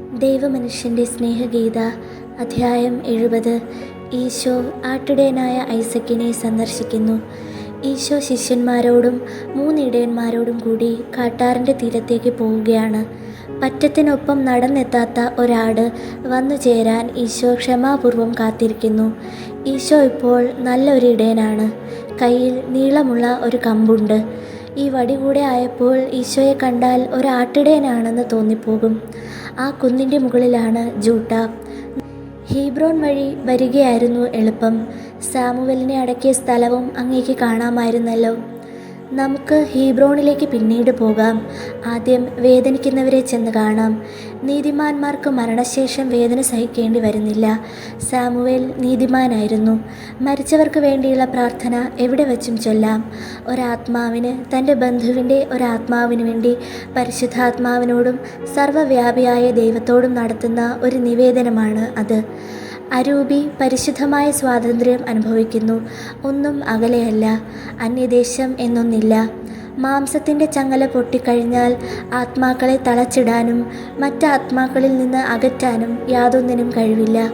ദൈവമനുഷ്യന്റെ സ്നേഹഗീത അധ്യായം എഴുപത്. ഈശോ ആട്ടിടയനായ ഐസക്കിനെ സന്ദർശിക്കുന്നു. ഈശോ ശിഷ്യന്മാരോടും മൂന്നിടയന്മാരോടും കൂടി കാട്ടാറിന്റെ തീരത്തേക്ക് പോവുകയാണ്. പറ്റത്തിനൊപ്പം നടന്നെത്താത്ത ഒരാട് വന്നു ചേരാൻ ഈശോ ക്ഷമാപൂർവം കാത്തിരിക്കുന്നു. ഈശോ ഇപ്പോൾ നല്ലൊരു ഇടയനാണ് കയ്യിൽ നീളമുള്ള ഒരു കമ്പുണ്ട്. ഈ വടി കൂടെ ആയപ്പോൾ ഈശോയെ കണ്ടാൽ ഒരാട്ടിടയനാണെന്ന് തോന്നിപ്പോകും. ആ കുന്നിന്റെ മുകളിലാണ് ജൂട്ട. ഹീബ്രോൺ വഴി വരികയായിരുന്നു എളുപ്പം. സാമുവലിനെ അടക്കിയ സ്ഥലവും അങ്ങേക്ക് കാണാമായിരുന്നല്ലോ. നമുക്ക് ഹീബ്രോണിലേക്ക് പിന്നീട് പോകാം. ആദ്യം വേദനിക്കുന്നവരെ ചെന്ന് കാണാം. നീതിമാന്മാർക്ക് മരണശേഷം വേദന സഹിക്കേണ്ടി വരുന്നില്ല. സാമുവേൽ നീതിമാനായിരുന്നു. മരിച്ചവർക്ക് വേണ്ടിയുള്ള പ്രാർത്ഥന എവിടെ വച്ചും ചൊല്ലാം. ഒരാത്മാവിന് തന്റെ ബന്ധുവിന്റെ ഒരാത്മാവിന് വേണ്ടി പരിശുദ്ധാത്മാവിനോടും സർവവ്യാപിയായ ദൈവത്തോടും നടത്തുന്ന ഒരു നിവേദനമാണ് അത്. അരൂപി പരിശുദ്ധമായ സ്വാതന്ത്ര്യം അനുഭവിക്കുന്നു. ഒന്നും അകലെയല്ല അന്യദേശം എന്നൊന്നില്ല. മാംസത്തിന്റെ ചങ്ങല പൊട്ടിക്കഴിഞ്ഞാൽ ആത്മാക്കളെ തളച്ചിടാനും മറ്റാത്മാക്കളിൽ നിന്ന് അകറ്റാനും യാതൊന്നിനും കഴിവില്ല.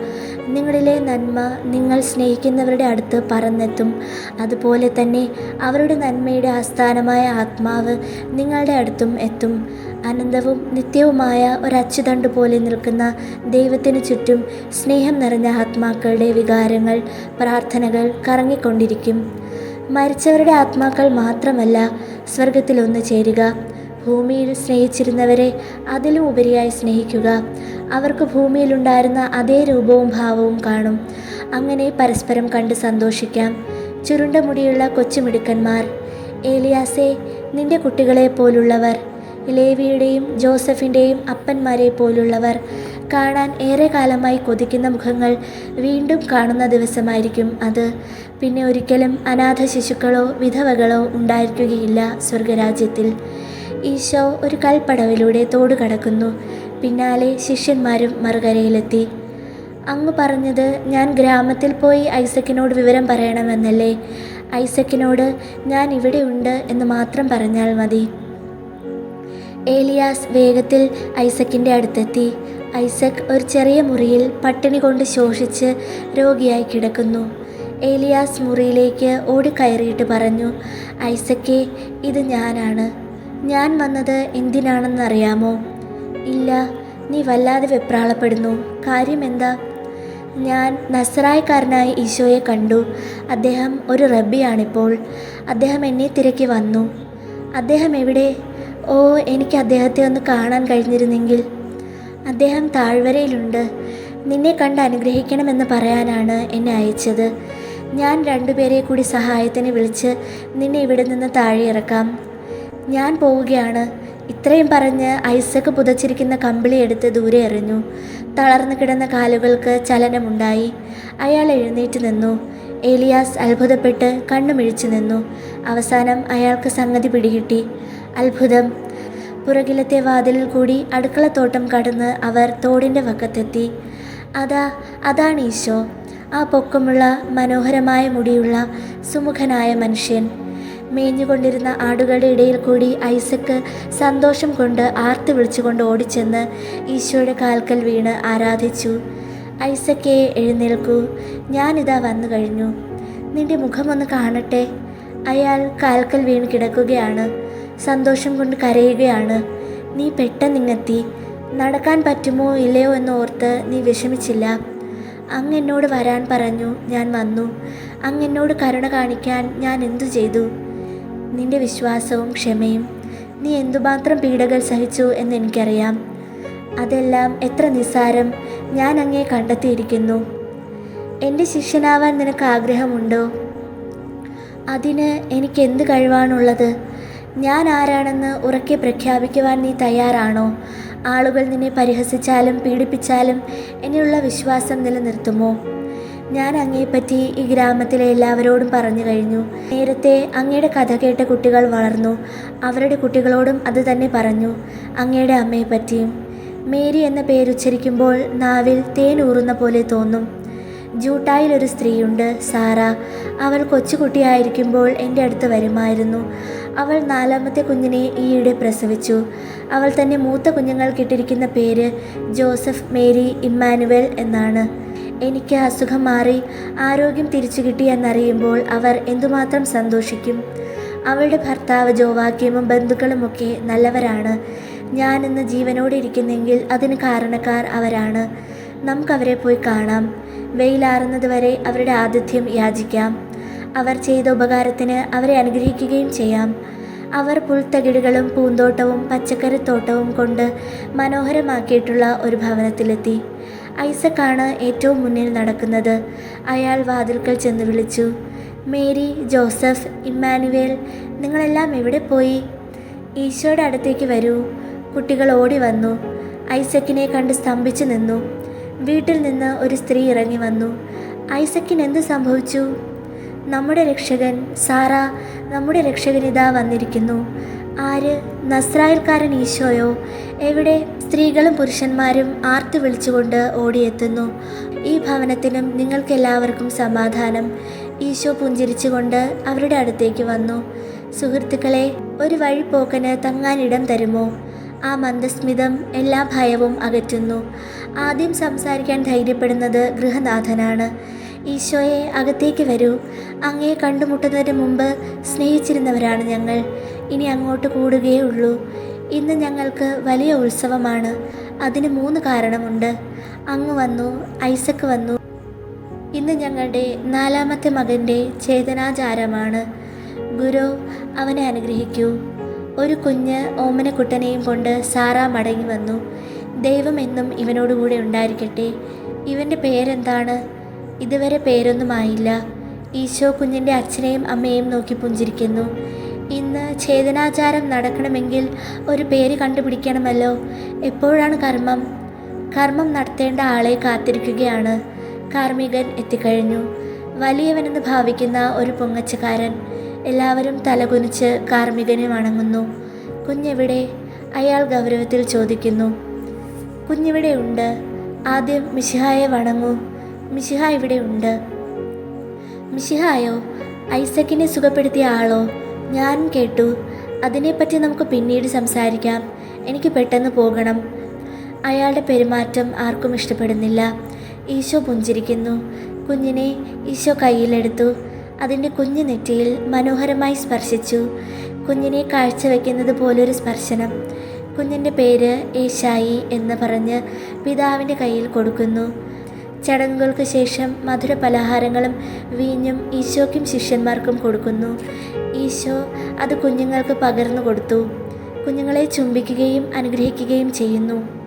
നിങ്ങളിലെ നന്മ നിങ്ങൾ സ്നേഹിക്കുന്നവരുടെ അടുത്ത് പറന്നെത്തും. അതുപോലെ തന്നെ അവരുടെ നന്മയുടെ ആസ്ഥാനമായ ആത്മാവ് നിങ്ങളുടെ അടുത്തും എത്തും. അനന്തവും നിത്യവുമായ ഒരച്ചുതണ്ട് പോലെ നിൽക്കുന്ന ദൈവത്തിനു ചുറ്റും സ്നേഹം നിറഞ്ഞ ആത്മാക്കളുടെ വികാരങ്ങൾ പ്രാർത്ഥനകൾ കറങ്ങിക്കൊണ്ടിരിക്കും. മരിച്ചവരുടെ ആത്മാക്കൾ മാത്രമല്ല സ്വർഗത്തിലൊന്നു ചേരുക. ഭൂമിയിൽ സ്നേഹിച്ചിരുന്നവരെ അതിലും ഉപരിയായി സ്നേഹിക്കുക. അവർക്ക് ഭൂമിയിലുണ്ടായിരുന്ന അതേ രൂപവും ഭാവവും കാണും. അങ്ങനെ പരസ്പരം കണ്ട് സന്തോഷിക്കാം. ചുരുണ്ട മുടിയുള്ള കൊച്ചുമിടുക്കന്മാർ ഏലിയാസെ നിന്റെ കുട്ടികളെ പോലുള്ളവർ. ലേവിയുടെയും ജോസഫിന്റെയും അപ്പന്മാരെ പോലുള്ളവർ. കാണാൻ ഏറെ കാലമായി കൊതിക്കുന്ന മുഖങ്ങൾ വീണ്ടും കാണുന്ന ദിവസമായിരിക്കും അത്. പിന്നെ ഒരിക്കലും അനാഥ ശിശുക്കളോ വിധവകളോ ഉണ്ടായിരിക്കുകയില്ല സ്വർഗരാജ്യത്തിൽ. ഈശോ ഒരു കൽപ്പടവിലൂടെ തോട് കടക്കുന്നു. പിന്നാലെ ശിഷ്യന്മാരും മറുകരയിലെത്തി. അങ്ങ് പറഞ്ഞത് ഞാൻ ഗ്രാമത്തിൽ പോയി ഐസക്കിനോട് വിവരം പറയണമെന്നല്ലേ? ഐസക്കിനോട് ഞാൻ ഇവിടെയുണ്ട് എന്ന് മാത്രം പറഞ്ഞാൽ മതി. ഏലിയാസ് വേഗത്തിൽ ഐസക്കിന്റെ അടുത്തെത്തി. ഐസക് ഒരു ചെറിയ മുറിയിൽ പട്ടിണി കൊണ്ട് ശോഷിച്ച് രോഗിയായി കിടക്കുന്നു. ഏലിയാസ് മുറിയിലേക്ക് ഓടിക്കയറിയിട്ട് പറഞ്ഞു ഐസക്കെ ഇത് ഞാനാണ്. ഞാൻ വന്നത് എന്തിനാണെന്നറിയാമോ? ഇല്ല നീ വല്ലാതെ വെപ്രാളപ്പെടുന്നു. കാര്യം എന്താ? ഞാൻ നസറായക്കാരനായ ഈശോയെ കണ്ടു. അദ്ദേഹം ഒരു റബ്ബിയാണിപ്പോൾ. അദ്ദേഹം എന്നെ തിരക്കി വന്നു. അദ്ദേഹം എവിടെ? ഓ എനിക്ക് അദ്ദേഹത്തെ ഒന്ന് കാണാൻ കഴിഞ്ഞിരുന്നെങ്കിൽ. അദ്ദേഹം താഴ്വരയിലുണ്ട്. നിന്നെ കണ്ട് അനുഗ്രഹിക്കണമെന്ന് പറയാനാണ് എന്നെ അയച്ചത്. ഞാൻ രണ്ടുപേരെ കൂടി സഹായത്തിന് വിളിച്ച് നിന്നെ ഇവിടെ നിന്ന് താഴെ ഇറക്കാം ഞാൻ പോവുകയാണ്. ഇത്രയും പറഞ്ഞ് ഐസക്ക് പുതച്ചിരിക്കുന്ന കമ്പിളി എടുത്ത് ദൂരെ എറിഞ്ഞു. തളർന്നു കിടന്ന കാലുകൾക്ക് ചലനമുണ്ടായി. അയാൾ എഴുന്നേറ്റ് നിന്നു. ഏലിയാസ് അത്ഭുതപ്പെട്ട് കണ്ണുമിഴിച്ചു നിന്നു. അവസാനം അയാൾക്ക് സംഗതി പിടികിട്ടി. അത്ഭുതം. പുറകിലത്തെ വാതിലിൽ കൂടി അടുക്കളത്തോട്ടം കടന്ന് അവർ തോടിന്റെ വക്കത്തെത്തി. അതാ അതാണ് ഈശോ. ആ പൊക്കമുള്ള മനോഹരമായ മുടിയുള്ള സുമുഖനായ മനുഷ്യൻ. മേഞ്ഞുകൊണ്ടിരുന്ന ആടുകളുടെ ഇടയിൽ കൂടി ഐസക്ക് സന്തോഷം കൊണ്ട് ആർത്ത് വിളിച്ചുകൊണ്ട് ഓടിച്ചെന്ന് ഈശോയുടെ കാൽക്കൽ വീണ് ആരാധിച്ചു. ഐസക്കെ എഴുന്നേൽക്കൂ. ഞാനിതാ വന്നു കഴിഞ്ഞു. നിന്റെ മുഖമൊന്ന് കാണട്ടെ. അയാൾ കാൽക്കൽ വീണ് കിടക്കുകയാണ്. സന്തോഷം കൊണ്ട് കരയുകയാണ്. നീ പെട്ടെന്നിങ്ങെത്തി നടക്കാൻ പറ്റുമോ ഇല്ലയോ എന്ന് ഓർത്ത് നീ വിഷമിച്ചില്ല. അങ്ങ് എന്നോട് വരാൻ പറഞ്ഞു ഞാൻ വന്നു. അങ്ങ് എന്നോട് കരുണ കാണിക്കാൻ ഞാൻ എന്തു ചെയ്തു? നിന്റെ വിശ്വാസവും ക്ഷമയും. നീ എന്തുമാത്രം പീഡകൾ സഹിച്ചു എന്ന് എനിക്കറിയാം. അതെല്ലാം എത്ര നിസ്സാരം. ഞാൻ അങ്ങേ കണ്ടെത്തിയിരിക്കുന്നു. എന്റെ ശിഷ്യനാവാൻ നിനക്ക് ആഗ്രഹമുണ്ടോ? അതിന് എനിക്ക് എന്ത് കഴിവാണുള്ളത്? ഞാൻ ആരാണെന്ന് ഉറക്കെ പ്രഖ്യാപിക്കുവാൻ നീ തയ്യാറാണോ? ആളുകൾ നിന്നെ പരിഹസിച്ചാലും പീഡിപ്പിച്ചാലും എന്നിലുള്ള വിശ്വാസം നിലനിർത്തുമോ? ഞാൻ അങ്ങയെപ്പറ്റി ഈ ഗ്രാമത്തിലെ എല്ലാവരോടും പറഞ്ഞു കഴിഞ്ഞു. നേരത്തെ അങ്ങയുടെ കഥ കേട്ട കുട്ടികൾ വളർന്നു. അവരുടെ കുട്ടികളോടും അത് തന്നെ പറഞ്ഞു. അങ്ങയുടെ അമ്മയെപ്പറ്റിയും. മേരി എന്ന പേരുച്ചരിക്കുമ്പോൾ നാവിൽ തേനൂറുന്ന പോലെ തോന്നും. ജൂട്ടായിൽ ഒരു സ്ത്രീയുണ്ട് സാറ. അവൾ കൊച്ചുകുട്ടിയായിരിക്കുമ്പോൾ എന്റെ അടുത്ത് വരുമായിരുന്നു. അവൾ നാലാമത്തെ കുഞ്ഞിനെ ഈയിടെ പ്രസവിച്ചു. അവൾ തന്നെ മൂത്ത കുഞ്ഞുങ്ങൾ കുഞ്ഞുങ്ങൾക്കിട്ടിരിക്കുന്ന പേര് ജോസഫ് മേരി ഇമ്മാനുവൽ എന്നാണ്. എനിക്ക് അസുഖം മാറി ആരോഗ്യം തിരിച്ചു കിട്ടി എന്നറിയുമ്പോൾ അവർ എന്തുമാത്രം സന്തോഷിക്കും. അവളുടെ ഭർത്താവ് ജോവാക്യമും ബന്ധുക്കളുമൊക്കെ നല്ലവരാണ്. ഞാനിന്ന് ജീവനോടെ ഇരിക്കുന്നെങ്കിൽ അതിന് കാരണക്കാർ അവരാണ്. നമുക്കവരെ പോയി കാണാം. വെയിലാറുന്നത് വരെ അവരുടെ ആതിഥ്യം യാചിക്കാം. അവർ ചെയ്ത ഉപകാരത്തിന് അവരെ അനുഗ്രഹിക്കുകയും ചെയ്യാം. അവർ പുൽത്തകിടുകളും പൂന്തോട്ടവും പച്ചക്കറിത്തോട്ടവും കൊണ്ട് മനോഹരമാക്കിയിട്ടുള്ള ഒരു ഭവനത്തിലെത്തി. ഐസക്കാണ് ഏറ്റവും മുന്നിൽ നടക്കുന്നത്. അയാൾ വാതിൽക്കൽ ചെന്ന് വിളിച്ചു. മേരി ജോസഫ് ഇമ്മാനുവേൽ നിങ്ങളെല്ലാം എവിടെ പോയി? ഈശോയുടെ അടുത്തേക്ക് വരൂ. കുട്ടികൾ ഓടി വന്നു. ഐസക്കിനെ കണ്ട് സ്തംഭിച്ചു നിന്നു. വീട്ടിൽ നിന്ന് ഒരു സ്ത്രീ ഇറങ്ങി വന്നു. ഐസക്കിന് എന്ത് സംഭവിച്ചു? നമ്മുടെ രക്ഷകൻ സാറ നമ്മുടെ രക്ഷകൻ ഇതാ വന്നിരിക്കുന്നു. ആര്? നസ്രായൽക്കാരൻ ഈശോയോ? എവിടെ? സ്ത്രീകളും പുരുഷന്മാരും ആർത്തു വിളിച്ചുകൊണ്ട് ഓടിയെത്തുന്നു. ഈ ഭവനത്തിനും നിങ്ങൾക്കെല്ലാവർക്കും സമാധാനം. ഈശോ പുഞ്ചിരിച്ചുകൊണ്ട് അവരുടെ അടുത്തേക്ക് വന്നു. സുഹൃത്തുക്കളെ ഒരു വഴിപ്പോക്കന് തങ്ങാനിടം തരുമോ? ആ മന്ദസ്മിതം എല്ലാ ഭയവും അകറ്റുന്നു. ആദ്യം സംസാരിക്കാൻ ധൈര്യപ്പെടുന്നത് ഗൃഹനാഥനാണ്. ഈശോയെ അകത്തേക്ക് വരൂ. അങ്ങയെ കണ്ടുമുട്ടുന്നതിന് മുമ്പ് സ്നേഹിച്ചിരുന്നവരാണ് ഞങ്ങൾ. ഇനി അങ്ങോട്ട് കൂടുകയേ ഉള്ളൂ ഇന്ന് ഞങ്ങൾക്ക് വലിയ ഉത്സവമാണ്. അതിന് മൂന്ന് കാരണമുണ്ട്. അങ്ങ് വന്നു ഐസക്ക് വന്നു. ഇന്ന് ഞങ്ങളുടെ നാലാമത്തെ മകന്റെ ചേതനാചാരമാണ്. ഗുരു അവനെ അനുഗ്രഹിക്കൂ. ഒരു കുഞ്ഞ് ഓമനക്കുട്ടനെയും കൊണ്ട് സാറ മടങ്ങി വന്നു. ദൈവം എന്നും ഇവനോടുകൂടെ ഉണ്ടായിരിക്കട്ടെ. ഇവന്റെ പേരെന്താണ്? ഇതുവരെ പേരൊന്നുമായില്ല. ഈശോ കുഞ്ഞിന്റെ അച്ഛനെയും അമ്മയെയും നോക്കി പുഞ്ചിരിക്കുന്നു. ഇന്ന് ഛേദനാചാരം നടക്കണമെങ്കിൽ ഒരു പേര് കണ്ടുപിടിക്കണമല്ലോ. എപ്പോഴാണ് കർമ്മം? കർമ്മം നടത്തേണ്ട ആളെ കാത്തിരിക്കുകയാണ്. കാർമികൻ എത്തിക്കഴിഞ്ഞു. വലിയവനെന്ന് ഭാവിക്കുന്ന ഒരു പൊങ്ങച്ചക്കാരൻ. എല്ലാവരും തലകുനിച്ച് കാർമ്മികനെ വണങ്ങുന്നു. കുഞ്ഞെവിടെ? അയാൾ ഗൗരവത്തിൽ ചോദിക്കുന്നു. കുഞ്ഞിവിടെ ഉണ്ട്? ആദ്യം മിശിഹായെ വണങ്ങൂ. മിശിഹ ഇവിടെ ഉണ്ട്. മിശിഹായോ ഐസക്കിനെ സുഖപ്പെടുത്തിയ ആളോ? ഞാൻ കേട്ടു. അതിനെപ്പറ്റി നമുക്ക് പിന്നീട് സംസാരിക്കാം. എനിക്ക് പെട്ടെന്ന് പോകണം. അയാളുടെ പെരുമാറ്റം ആർക്കും ഇഷ്ടപ്പെടുന്നില്ല. ഈശോ പുഞ്ചിരിക്കുന്നു. കുഞ്ഞിനെ ഈശോ കയ്യിലെടുത്തു. അതിന്റെ കുഞ്ഞു നെറ്റിയിൽ മനോഹരമായി സ്പർശിച്ചു. കുഞ്ഞിനെ കാഴ്ചവെക്കുന്നത് പോലൊരു സ്പർശനം. കുഞ്ഞിന്റെ പേര് ഏശായി എന്ന് പറഞ്ഞ് പിതാവിന്റെ കയ്യിൽ കൊടുക്കുന്നു. ചടങ്ങുകൾക്ക് ശേഷം മധുര പലഹാരങ്ങളും വീഞ്ഞും ഈശോയ്ക്കും ശിഷ്യന്മാർക്കും കൊടുക്കുന്നു. ഈശോ അത് കുഞ്ഞുങ്ങൾക്ക് പകർന്നു കൊടുത്തു. കുഞ്ഞുങ്ങളെ ചുംബിക്കുകയും അനുഗ്രഹിക്കുകയും ചെയ്യുന്നു.